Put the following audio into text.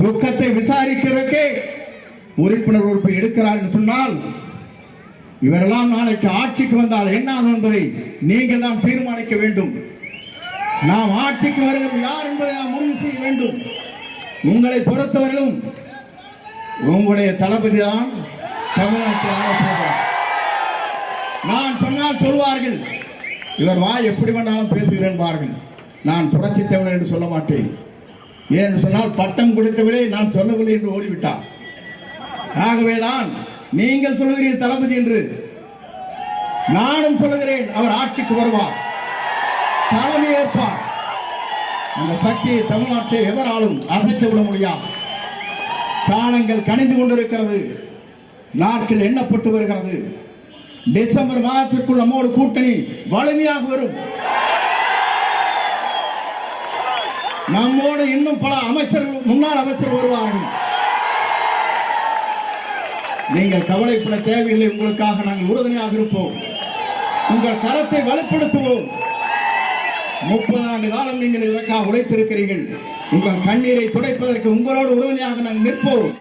துக்கத்தை விசாரிக்கிறதுக்கே உறுப்பினர் உறுப்பு எடுக்கிறார் என்று சொன்னால் இவரெல்லாம் நாளைக்கு ஆட்சிக்கு வந்தால் என்ன ஆகும் என்பதை நீங்கள் தான் தீர்மானிக்க வேண்டும். நாம் ஆட்சிக்கு வருகிறது யார் என்பதை நாம் முடிவு செய்ய வேண்டும். உங்களை பொறுத்தவரையிலும் உங்களுடைய தளபதி தான் தமிழ்நாட்டில் நான் சொன்னால் சொல்வார்கள் இவர் வாய் எப்படி வேண்டாலும் பேசுகிறேன் என்பார்கள். நான் புரட்சி தமிழர் என்று சொல்ல மாட்டேன். ஏன்னு சொன்னால் பட்டம் கொடுக்கவில்லை நான் சொல்லவில்லை என்று ஓடிவிட்டார் ஆகவேதான் நீங்கள் சொல்லுகிறீர்கள் தளபதி என்று. நானும் சொல்லுகிறேன் அவர் ஆட்சிக்கு வருவார். தலைமை ஏற்பார். அந்த சக்தியை தமிழ்நாட்டை எவராலும் அசைத்து விட முடியாது. காலங்கள் கணிந்து கொண்டிருக்கிறது. நாட்கள் எண்ணப்பட்டு வருகிறது. டிசம்பர் மாதத்திற்குள் நம்மோடு கூட்டணி வலிமையாக வரும். நம்மோடு இன்னும் பல அமைச்சர்கள் முன்னாள் அமைச்சர் வருவார்கள். நீங்கள் கவலைப்பட தேவையில்லை. உங்களுக்காக நாங்கள் உறுதுணையாக இருப்போம். உங்கள் கரத்தை வலுப்படுத்துவோம். முப்பது ஆண்டு காலம் நீங்கள் இதற்காக உழைத்திருக்கிறீர்கள். உங்கள் கண்ணீரை துடைப்பதற்கு உங்களோடு உறுதுணையாக நாங்கள் நிற்போம்.